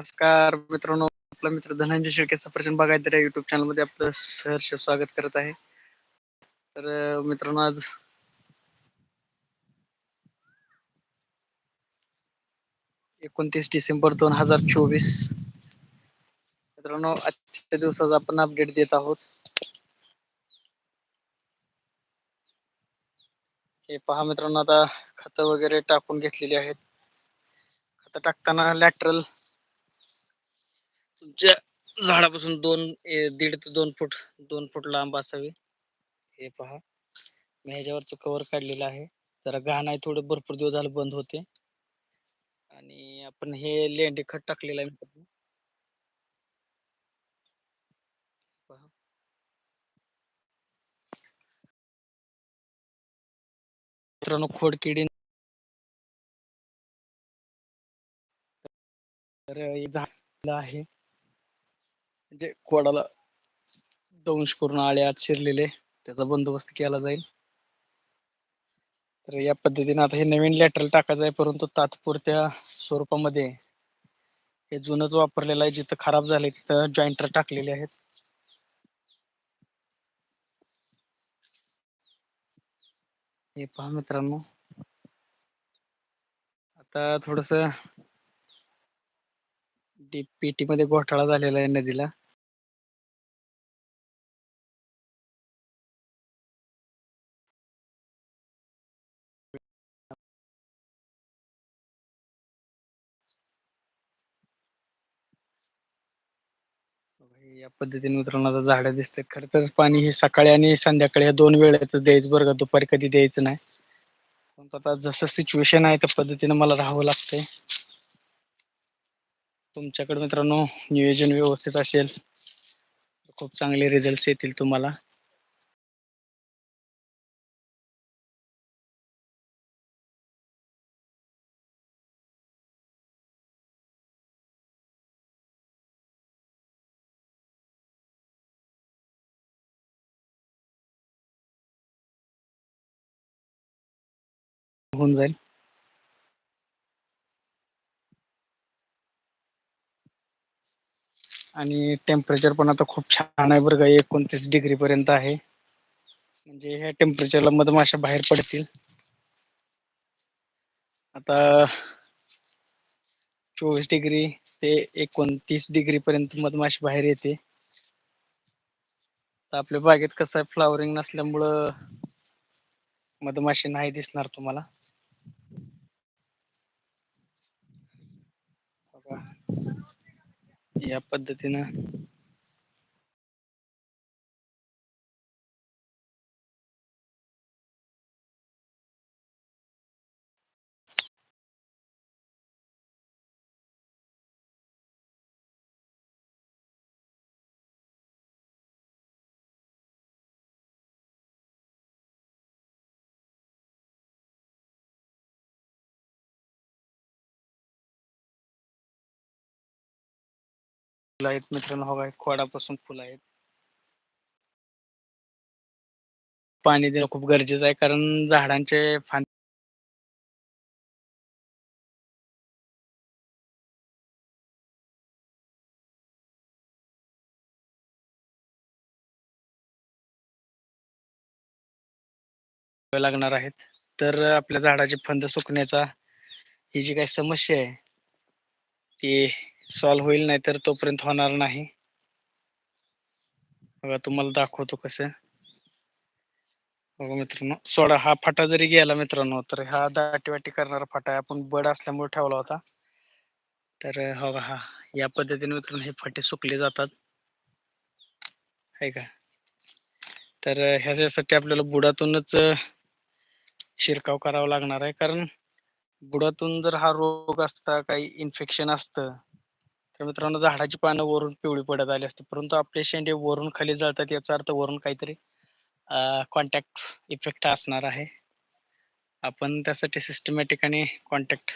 नमस्कार मित्रांनो आपला मित्र धनंजय शेळके सफरचंद बघायचं या युट्यूब चॅनलमध्ये आपलं सहर्ष स्वागत करत आहे. तर मित्रांनो आज एकोणतीस डिसेंबर दोन हजार चोवीस. मित्रांनो आजच्या दिवसाचा आपण अपडेट देत आहोत. हे पहा मित्रांनो आता खत वगैरे टाकून घेतलेली आहेत. खत टाकताना लॅटरल ज्या झाडापासून दोन ए, दीड ते दोन फूट दोन फूट लांब असावी. हे पहा. मी ह्याच्यावरच कव्हर काढलेलं आहे. जरा घाण आहे थोडं भरपूर दिवस झालं बंद होते. आणि आपण हे लेंडे खत टाकलेलं आहे. मित्रांनो. पहा. मित्रांनो खोडकिडी तर हे आहे. म्हणजे कोडाला दंश करून आळे आत शिरलेले त्याचा बंदोबस्त केला जाईल. तर या पद्धतीने आता हे नवीन लॅटरल टाकायचं आहे परंतु तात्पुरत्या स्वरूपामध्ये हे जुनच वापरलेलं आहे जिथं खराब झाले तिथं जॉईंटर टाकलेले आहेत. हे पहा मित्रांनो. आता थोडस डीपीटी मध्ये घोटाळा झालेला आहे नदीला. या पद्धतीने मित्रांनो आता झाडं दिसतात. खरं तर पाणी हे सकाळी आणि संध्याकाळी या दोन वेळेतच द्यायचं बरं का दुपारी कधी द्यायचं नाही. पण आता जसं सिच्युएशन आहे त्या पद्धतीने मला राहावं लागतंय. तुमच्याकडे मित्रांनो नियोजन व्यवस्थित असेल खूप चांगले रिझल्ट येतील तुम्हाला. आणि टेम्परेचर पण आता खूप छान आहे बरं का. एकोणतीस डिग्री पर्यंत आहे. म्हणजे ह्या टेम्परेचरला मधमाशा बाहेर पडतील. आता चोवीस डिग्री ते एकोणतीस डिग्री पर्यंत मधमाशी बाहेर येते. तर आपल्या बागेत कसं आहे? फ्लावरिंग नसल्यामुळं मधमाशी नाही दिसणार तुम्हाला. बघा. या पद्धतीनं फुलं आहेत मित्रांनो. हो काय खोडापासून फुलं आहेत. पाणी देणं खूप गरजेचं आहे कारण झाडांचे फांदे लागणार आहेत. तर आपल्या झाडाची फंद सुकण्याचा ही जी काही समस्या आहे ती सॉल्व्ह होईल नाही तर तोपर्यंत होणार नाही. बघा तुम्हाला दाखवतो कसं बघा मित्रांनो सोडा हा फाटा जरी गेला मित्रांनो तर हा दाटी वाटी करणारा फाटा आहे. आपण बड असल्यामुळे ठेवला होता. तर हो हा या पद्धतीने मित्रांनो हे फाटे सुकले जातात. आहे का? तर ह्याच्यासाठी आपल्याला बुडातूनच शिरकाव करावा लागणार आहे. कारण बुडातून जर हा रोग असता काही इन्फेक्शन असतं तर मित्रांनो झाडाची पानं वरून पिवळी पडत आली असते. परंतु आपले शेंडे वरून खाली जळतात याचा अर्थ वरून काहीतरी कॉन्टॅक्ट इफेक्ट असणार आहे. आपण त्यासाठी सिस्टमॅटिक आणि कॉन्टॅक्ट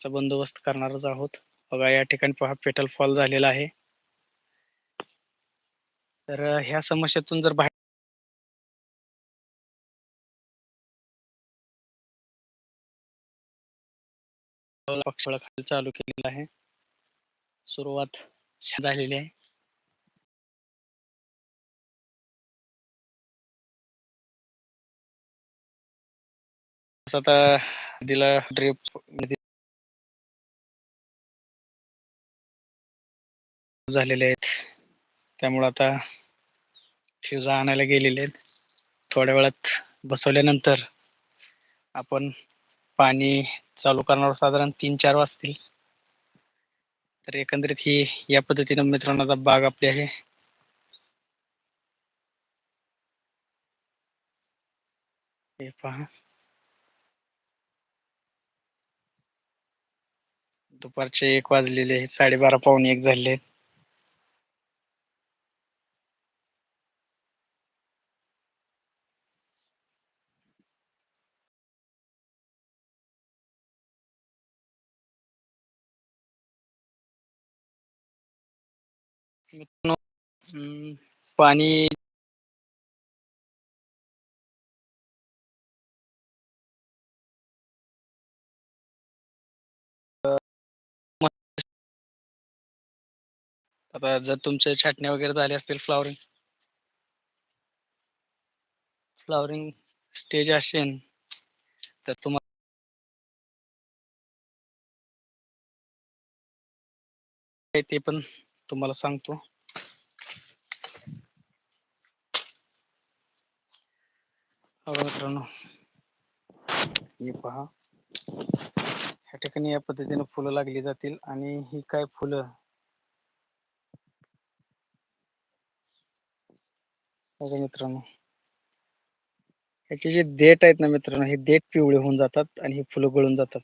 चा बंदोबस्त करणारच आहोत. बघा या ठिकाणी पहा पेटल फॉल झालेला आहे. तर ह्या समस्येतून जर बाहेर खाली चालू केलेला आहे. सुरुवात झालेली आहे. आता दिला ड्रिप झालेले आहेत. त्यामुळे आता फ्यूज आणायला गेलेले आहेत. थोड्या वेळात बसवल्यानंतर आपण पाणी चालू करणार साधारण तीन चार वाजतील. तर एकंदरीत ही या पद्धतीने मित्रांनो आता बाग आपली आहे. हे पहा. दुपारचे एक वाजलेले आहेत. साडेबारा पावणे एक झाले आहेत. मित्रांनो पाणी आता जर तुमचे छाटणी वगैरे झाले असतील फ्लॉवरिंग फ्लॉवरिंग स्टेज असेल तर तुम्हाला ते पण तुम्हाला सांगतो. हो मित्रांनो हे पहा. ह्या ठिकाणी या पद्धतीने फुलं लागली जातील आणि ही काय फुलं बघा मित्रांनो ह्याचे जे देठ आहेत ना मित्रांनो हे देठ पिवळे होऊन जातात आणि हे फुलं गळून जातात.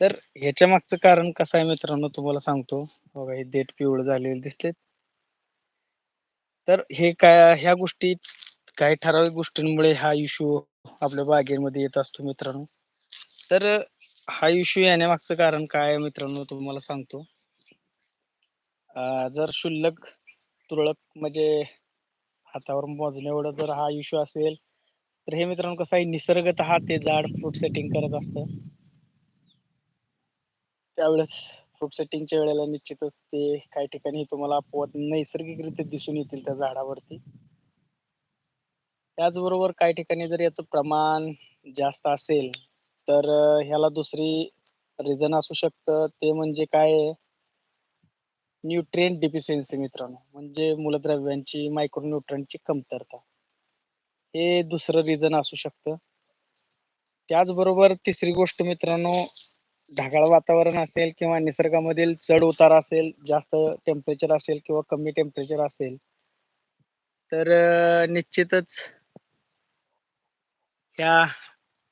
तर ह्याच्या मागचं कारण कसं आहे मित्रांनो तुम्हाला सांगतो. बघा हे देठ पिवळं झालेले दिसलेत तर हे काय ह्या गोष्टी काही ठराविक गोष्टींमुळे हा इश्यू आपल्या बागेमध्ये येत असतो मित्रांनो. तर हा इश्यू येण्यामागचं कारण काय आहे मित्रांनो तुम्हाला सांगतो. जर शुल्लक तुरळक म्हणजे हातावर मोजण्या एवढं जर हा इश्यू असेल तर हे मित्रांनो कसं आहे निसर्गतः ते झाड फ्रूट सेटिंग करत असतं. त्यावेळेस खूप सेटिंगच्या वेळेला निश्चितच ते काही ठिकाणी तुम्हाला अपवाद नैसर्गिकरित्या दिसून येतील त्या झाडावरती. त्याचबरोबर काही ठिकाणी जर याचं प्रमाण जास्त असेल तर ह्याला दुसरी रिझन असू शकतं ते म्हणजे काय आहे न्यूट्रिएंट डिफिशियन्सी मित्रांनो म्हणजे मूलद्रव्यांची मायक्रो न्यूट्रनची कमतरता. हे दुसरं रिझन असू शकतं. त्याचबरोबर तिसरी गोष्ट मित्रांनो ढगाळ वातावरण असेल किंवा निसर्गामधील चढ उतार असेल जास्त टेम्परेचर असेल किंवा कमी टेम्परेचर असेल तर निश्चितच ह्या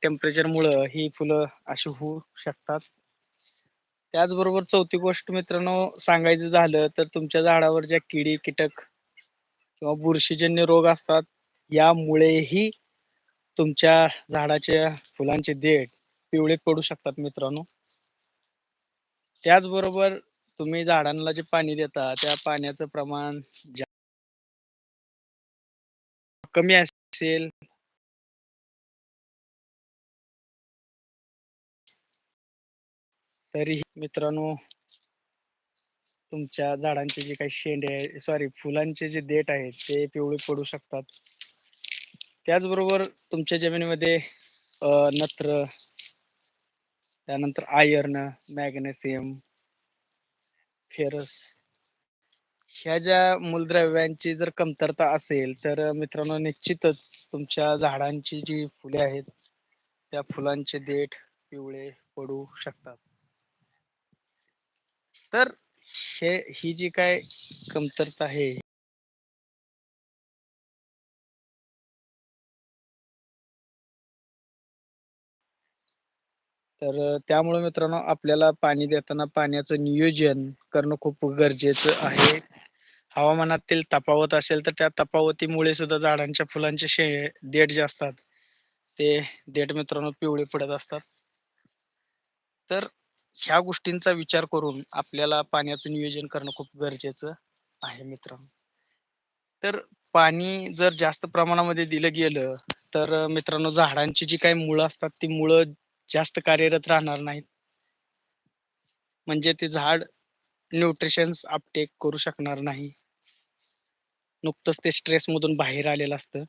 टेम्परेचरमुळं ही फुलं अशी होऊ शकतात. त्याचबरोबर चौथी गोष्ट मित्रांनो सांगायचं झालं तर तुमच्या झाडावर ज्या किडी, कीटक किंवा बुरशीजन्य रोग असतात यामुळेही तुमच्या झाडाच्या फुलांचे देठ पिवळे पडू शकतात मित्रांनो. त्याचबरोबर तुम्ही झाडांना जे पाणी देता त्या पाण्याचं प्रमाण कमी असेल तरी मित्रांनो तुमच्या झाडांचे जे काही शेंडे आहे सॉरी फुलांचे जे देठ आहेत ते पिवळे पडू शकतात. त्याचबरोबर तुमच्या जमिनीमध्ये नत्र त्यानंतर आयर्न, मॅग्नेशियम फेरस ह्या ज्या मूलद्रव्यांची जर कमतरता असेल तर मित्रांनो निश्चितच तुमच्या झाडांची जी फुले आहेत त्या फुलांचे देठ पिवळे पडू शकतात. तर हे ही जी काय कमतरता आहे तर त्यामुळे मित्रांनो आपल्याला पाणी देताना पाण्याचं नियोजन करणं खूप गरजेचं आहे. हवामानातील तफावत असेल तर त्या तफावतीमुळे सुद्धा झाडांच्या फुलांचे शे देठ जे असतात ते देठ मित्रांनो पिवळे पडत असतात. तर ह्या गोष्टींचा विचार करून आपल्याला पाण्याचं नियोजन करणं खूप गरजेचं आहे मित्रांनो. तर पाणी जर जास्त प्रमाणामध्ये दिलं गेलं तर मित्रांनो झाडांची जी काही मुळं असतात ती मुळं जास्त कार्यरत राहणार नाहीत. म्हणजे ते झाड न्यूट्रिशन्स अपटेक करू शकणार नाही. नुकतंच ते स्ट्रेसमधून बाहेर आलेलं असतं.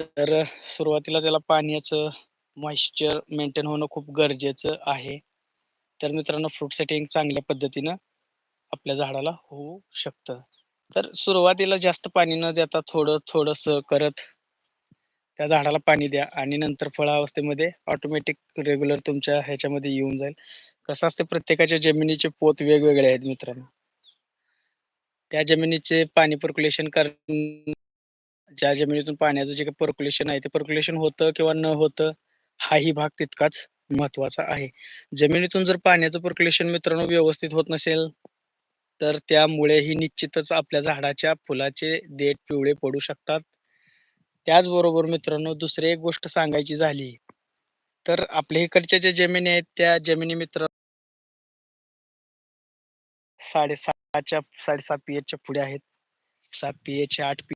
तर सुरुवातीला त्याला पाण्याचं मॉइश्चर मेंटेन होणं खूप गरजेचं आहे. तर मित्रांनो फ्रूट सेटिंग चांगल्या पद्धतीनं आपल्या झाडाला होऊ शकतं. तर सुरुवातीला जास्त पाणी न देता थोडं थोडंसं करत त्या झाडाला पाणी द्या आणि नंतर फळावस्थेमध्ये ऑटोमॅटिक रेग्युलर तुमच्या ह्याच्यामध्ये येऊन जाईल. कसं असतं प्रत्येकाच्या जमिनीचे पोत वेगवेगळे आहेत मित्रांनो. त्या जमिनीचे पाणी पर्क्युलेशन कर ज्या जमिनीतून पाण्याचं जे काही पर्क्युलेशन आहे, ते पर्क्युलेशन होतं किंवा न होतं, हाही भाग तितकाच महत्त्वाचा आहे. जमिनीतून जर पाण्याचं पर्क्युलेशन मित्रांनो व्यवस्थित होत नसेल, तर त्यामुळेही निश्चितच आपल्या झाडाच्या फुलाचे देठ पिवळे पडू शकतात. त्याचबरोबर मित्रांनो दुसरी एक गोष्ट सांगायची झाली, तर आपल्या इकडच्या ज्या जमिनी आहेत, त्या जमिनी मित्र 6.5च्या 6.5 पी-एचच्या पुढे आहेत. सात पी-एच, 8 पी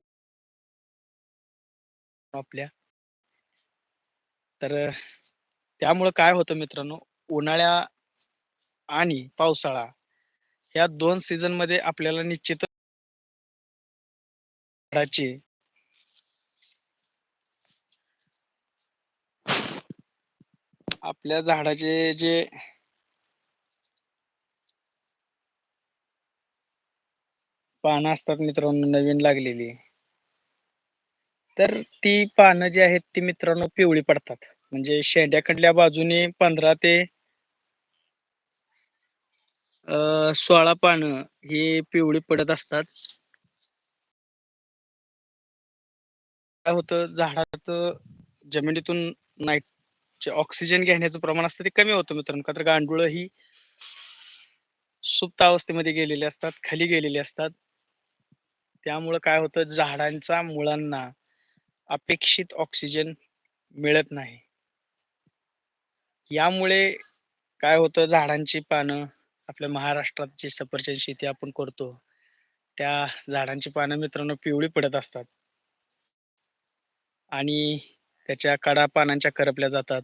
आपल्या. तर त्यामुळं काय होतं मित्रांनो, उन्हाळ्या आणि पावसाळा या दोन सीझनमध्ये आपल्याला निश्चित आपल्या झाडाचे जे पानं असतात मित्रांनो नवीन लागलेली तर ती पानं जी आहेत ती मित्रांनो पिवळी पडतात. म्हणजे शेंड्याकडल्या बाजूने 15 ते सोळा पानं ही पिवळी पडत असतात. काय होतं झाडात जमिनीतून नाईट जे ऑक्सिजन घेण्याचं प्रमाण असतं ते कमी होतं मित्रांनो. का तर गांडूळ ही सुप्त अवस्थेमध्ये गेलेली असतात, खाली गेलेली असतात. त्यामुळं काय होतं झाडांच्या मुळांना अपेक्षित ऑक्सिजन मिळत नाही. यामुळे काय होतं झाडांची पानं आपल्या महाराष्ट्रात जी सफरचंद शेती आपण करतो, त्या झाडांची पानं मित्रांनो पिवळी पडत असतात. आणि त्याच्या कडा पानांच्या करपल्या जातात.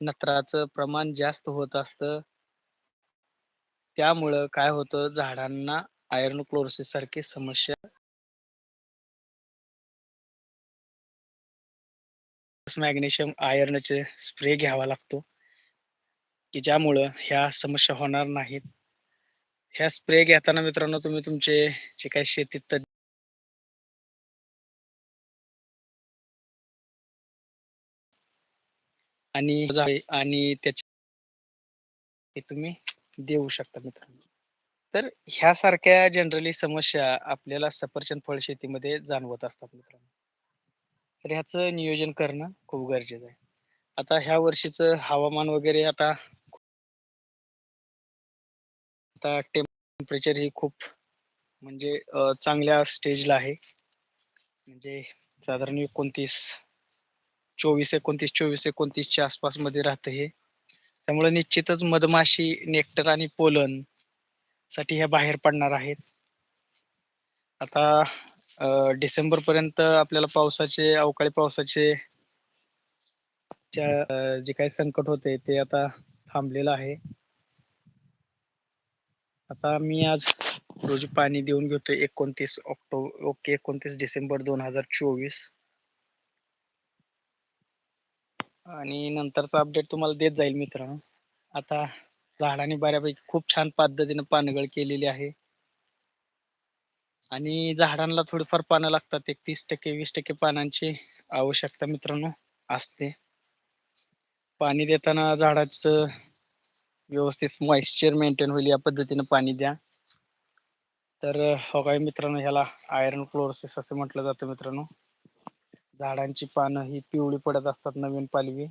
नत्राचं प्रमाण जास्त होत असतं. त्यामुळं काय होतं झाडांना आयर्न क्लोरोसिस सारखी समस्या मॅग्नेशियम, आयर्नचे स्प्रे घ्यावा लागतो. की ज्यामुळं ह्या समस्या होणार नाहीत. ह्या स्प्रे घेताना मित्रांनो तुम्ही तुमचे जे काही शेतीत आणि आणि त्याचे हे तुम्ही देऊ शकता मित्रांनो. तर ह्यासारख्या जनरली समस्या आपल्याला सफरचंद फळ शेतीमध्ये जाणवत असतात मित्रांनो. तर ह्याचं नियोजन करणं खूप गरजेचं आहे. आता ह्या वर्षीचं हवामान वगैरे आता आता टेम्परेचर ही खूप म्हणजे चांगल्या स्टेजला आहे. म्हणजे साधारण एकोणतीस चोवीस एकोणतीस चोवीस एकोणतीसच्या आसपासमध्ये राहतं हे. त्यामुळे निश्चितच मधमाशी, नेक्टर आणि पोलनसाठी ह्या बाहेर पडणार आहेत. आता डिसेंबर पर्यंत आपल्याला पावसाचे अवकाळी पावसाचे जे काही संकट होते ते आता थांबलेलं आहे. आता मी आज रोजी पाणी देऊन घेतोय 29 ऑक्टो ओके 29 डिसेंबर 2024 आणि नंतरचा अपडेट तुम्हाला देत जाईल मित्रांनो. आता झाडाने बऱ्यापैकी खूप छान पद्धतीने पानगळ केलेली आहे. आणि झाडांना थोडीफार पानं लागतात. एक 30% 20% पानांची आवश्यकता मित्रांनो असते. पाणी देताना झाडाचं व्यवस्थित मॉइश्चर मेंटेन होईल या पद्धतीने पाणी द्या. तर हो काय मित्रांनो ह्याला आयरन क्लोरोसिस असं म्हटलं जातं मित्रांनो. झाडांची पानं ही पिवळी पडत असतात नवीन पालवी.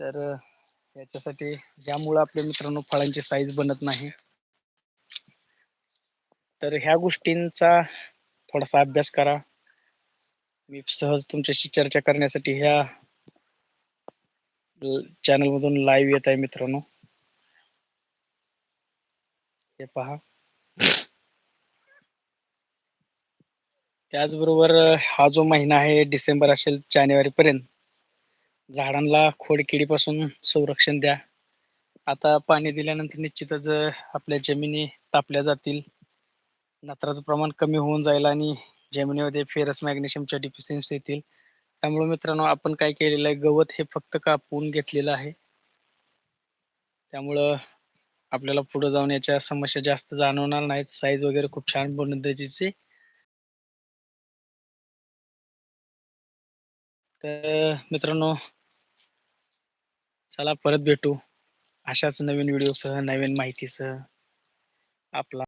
तर याच्यासाठी यामुळं आपल्या मित्रांनो फळांची साईज बनत नाही. तर ह्या गोष्टींचा थोडासा अभ्यास करा. मी सहज तुमच्याशी चर्चा करण्यासाठी ह्या चॅनल मधून लाईव्ह येत आहे मित्रांनो. हे पहा. त्याचबरोबर हा जो महिना आहे डिसेंबर असेल जानेवारी पर्यंत झाडांना खोडकिडीपासून संरक्षण द्या. आता पाणी दिल्यानंतर निश्चितच आपल्या जमिनी तापल्या जातील. नत्राचं प्रमाण कमी होऊन जाईल आणि जमिनीमध्ये फेरस मॅग्नेशियमच्या डिफिशियन्सी येतील. त्यामुळे मित्रांनो आपण काय केलेलं आहे गवत हे फक्त कापून घेतलेलं आहे. त्यामुळं आपल्याला पुढे जाऊन याच्या समस्या जास्त जाणवणार नाहीत. साईज वगैरे खूप छान पद्धतीची तर मित्रांनो चला परत भेटू. अशाच नवीन व्हिडिओसह, नवीन माहितीसह. आपला